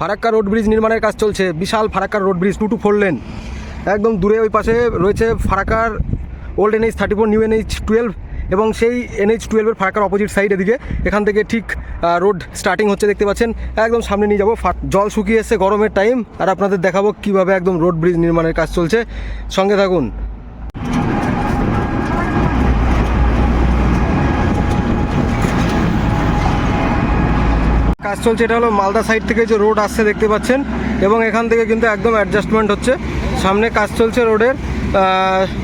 Farakka road bridge নির্মাণের কাজ চলছে। বিশাল Farakka road bridge, two two four lane. একদম দূরে ওই পাশে রয়েছে ফারাক্কার old NH thirty four, new NH twelve এবং সেই এনএইচ টুয়েলভের ফারাক্কার অপোজিট সাইড এদিকে। এখান থেকে ঠিক রোড স্টার্টিং হচ্ছে, দেখতে পাচ্ছেন। একদম সামনে নিয়ে যাব। জল শুকিয়ে এসছে, গরমের টাইম আর আপনাদের দেখাবো কীভাবে একদম রোড ব্রিজ নির্মাণের কাজ চলছে। সঙ্গে থাকুন। কাজ চলছে, এটা হলো মালদা সাইড থেকে যে রোড আসছে দেখতে পাচ্ছেন, এবং এখান থেকে কিন্তু একদম অ্যাডজাস্টমেন্ট হচ্ছে। সামনে কাজ চলছে রোডের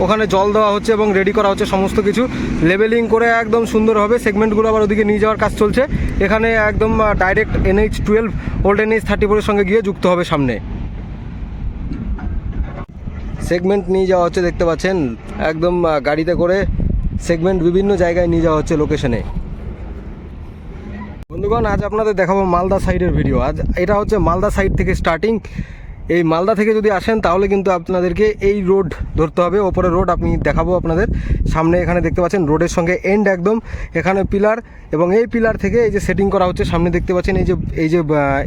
ওখানে জল দেওয়া হচ্ছে এবং রেডি করা হচ্ছে সমস্ত কিছু। লেভেলিং করে একদম সুন্দরভাবে সেগমেন্টগুলো আবার ওদিকে নিয়ে যাওয়ার কাজ চলছে। এখানে একদম direct NH twelve old NH thirty ফোরের সঙ্গে গিয়ে যুক্ত হবে সামনে। সেগমেন্ট নিয়ে যাওয়া হচ্ছে দেখতে পাচ্ছেন, একদম গাড়িতে করে সেগমেন্ট বিভিন্ন জায়গায় নিয়ে যাওয়া হচ্ছে লোকেশনে বন্ধুগণ আজ আপনাদের দেখাবো মালদা সাইডের ভিডিও আজ এটা হচ্ছে মালদা সাইড থেকে স্টার্টিং এই মালদা থেকে যদি আসেন, তাহলে কিন্তু আপনাদেরকে এই রোড ধরতে হবে। ওপরে রোড আমি দেখাবো আপনাদের। সামনে এখানে দেখতে পাচ্ছেন, রোডের সঙ্গে এন্ড একদম। এখানে পিলার এবং এই পিলার থেকে এই যে সেটিং করা হচ্ছে, সামনে দেখতে পাচ্ছেন, এই যে এই যে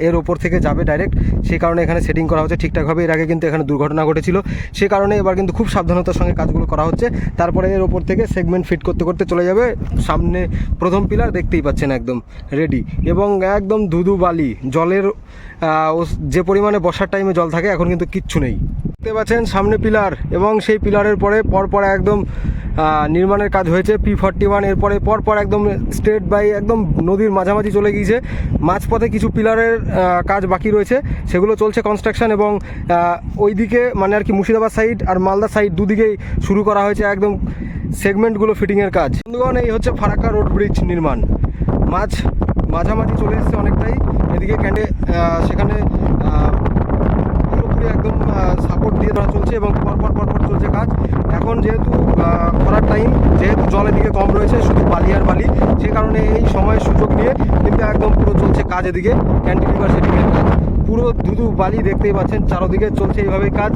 এর ওপর থেকে যাবে ডাইরেক্ট সেই কারণে এখানে সেটিং করা হচ্ছে ঠিকঠাকভাবে এর আগে কিন্তু এখানে দুর্ঘটনা ঘটেছিল। সে কারণে এবার কিন্তু খুব সাবধানতার সঙ্গে কাজগুলো করা হচ্ছে। তারপরে এর ওপর থেকে সেগমেন্ট ফিট করতে করতে চলে যাবে। সামনে প্রথম পিলার দেখতেই পাচ্ছেন একদম রেডি এবং একদম ধুধু বালি, জলের যে পরিমাণে বর্ষার টাইমে জল থাকে, এখন কিন্তু কিচ্ছু নেই। দেখতে পাচ্ছেন সামনে পিলার এবং সেই পিলারের পরে পরপর একদম নির্মাণের কাজ হয়েছে। পি ফর্টি ওয়ান এরপরে পরপর একদম স্টেট বাই একদম নদীর মাঝামাঝি চলে গিয়েছে। মাঝপথে কিছু পিলারের কাজ বাকি রয়েছে। সেগুলো চলছে কনস্ট্রাকশন এবং ওইদিকে মানে আর কি মুর্শিদাবাদ সাইড আর মালদা সাইড দুদিকেই শুরু করা হয়েছে একদম সেগমেন্টগুলো ফিটিংয়ের কাজ। বন্ধুগণ, এই হচ্ছে ফারাক্কা রোড ব্রিজ নির্মাণ। মাঝ, মাঝামাঝি চলে এসছে অনেকটাই। এদিকে ক্যান্ডে সেখানে আহ, পুরোপুরি একদম সাপোর্ট দিয়ে ধরা চলছে এবং পরপর পরপর চলছে কাজ এখন যেহেতু খরার টাইম যেহেতু জলের দিকে কম রয়েছে, শুধু বালি আর বালি, সে কারণে এই সময় সুযোগ নিয়ে কিন্তু একদম পুরো চলছে কাজ এদিকে ক্যান্টিলিভার সেটিংয়ের কাজ পুরো ধুধু বালি দেখতেই পাচ্ছেন, চারোদিকে চলছে এইভাবেই কাজ।